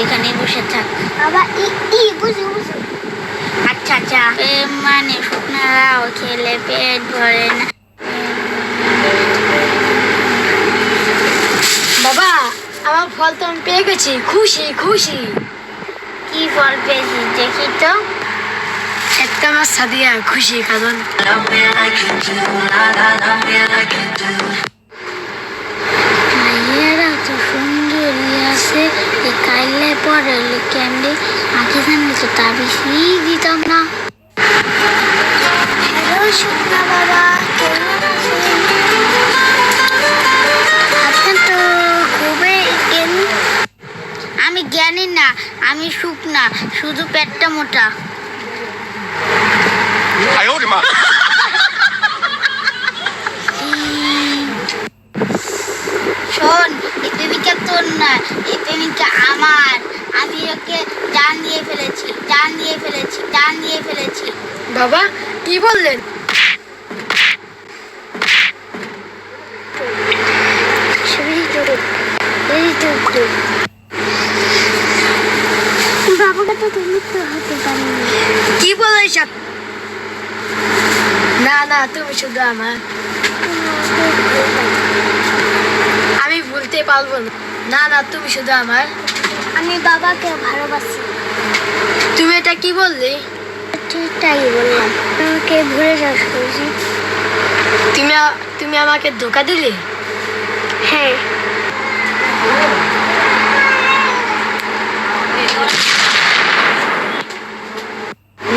এখানে বসে থাক। বাবা ই ই বুঝি বুঝি। আচ্ছা আচ্ছা। মানে শুকনারাও খেলে পেট ভরে না। বাবা আমার ফল তো আমি পেয়ে গেছি। খুশি খুশি। কি ফল পেয়েছি দেখি তো। একটা আমার সাদিয়া খুশি কারণ ভাইয়েরা তো সুন্দরী আছে এই করে ওগুলো তো না। আমি জ্ঞানী না আমি শুধু পেটটা মোটা। শোন এই প্রেমিকা তোর না এই প্রেমিকা আমার। আমি ওকে টান দিয়ে ফেলেছি টান দিয়ে ফেলেছি টান দিয়ে ফেলেছি। বাবা কি বললেন? বাবাকে তো তুমি তো হতে পারি কি বলে সব? না না তুমি শুধু আমার। আমি ভুলতে পারব না। না না তুমি শুধু আমার। আমি বাবাকে ভালোবাসি। তুমি এটা কি বললে? ঠিকটাই বললাম আমাকে ভুলে যাস করেছি তুমি তুমি আমাকে ধোকা দিলে? হ্যাঁ।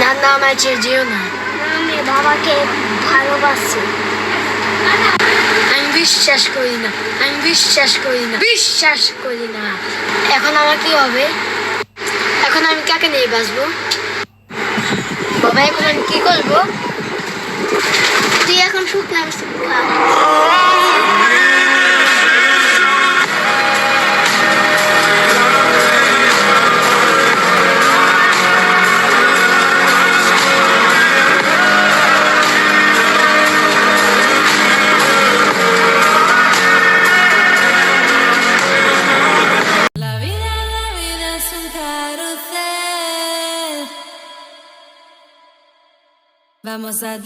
না না আমার চেয়ে যেও না। আমি বাবাকে ভালোবাসি। আমি বিশ্বাস করি না আমি বিশ্বাস করি না বিশ্বাস করি না। এখন আমার কি হবে? এখন আমি কাকে নিয়ে বাঁচবো? বাবা, এখন আমি কি করব? তুই এখন শুকনা বিস্কুট carrusel. Vamos a